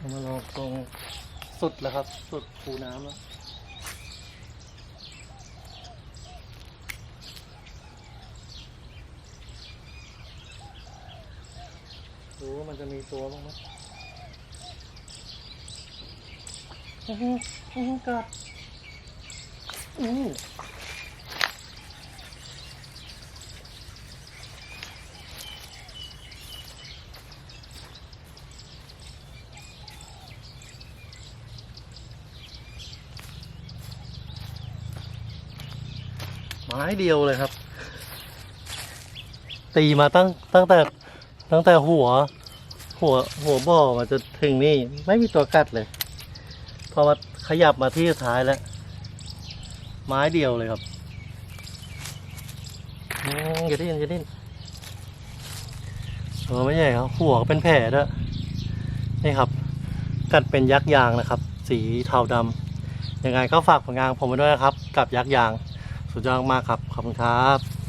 มาลองตรงสุดแล้วครับ สุดคูน้ำแล้วดูว่ามันจะมีตัวบ้างไหมอื้อหืออื้อหือกัดอู้ ไม้เดียวเลยครับ ตีมาตั้งตั้งแต่ตั้งแต่หัว หัวหัวบ่อมันจะถึงนี่ไม่มีตัวกัดเลย พอมาขยับมาที่ท้ายแล้ว ไม้เดียวเลยครับอย่าดิ้นอย่าดิ้นเออไม่ใช่ครับ หัวเป็นแผลด้วยนี่ครับ กัดเป็นยักษ์ยางนะครับ สีเทาดำยังไงก็ฝากผลงานผมไว้ด้วยนะครับ กับยักษ์ยาง สุดยอดมากครับ ขอบคุณครับ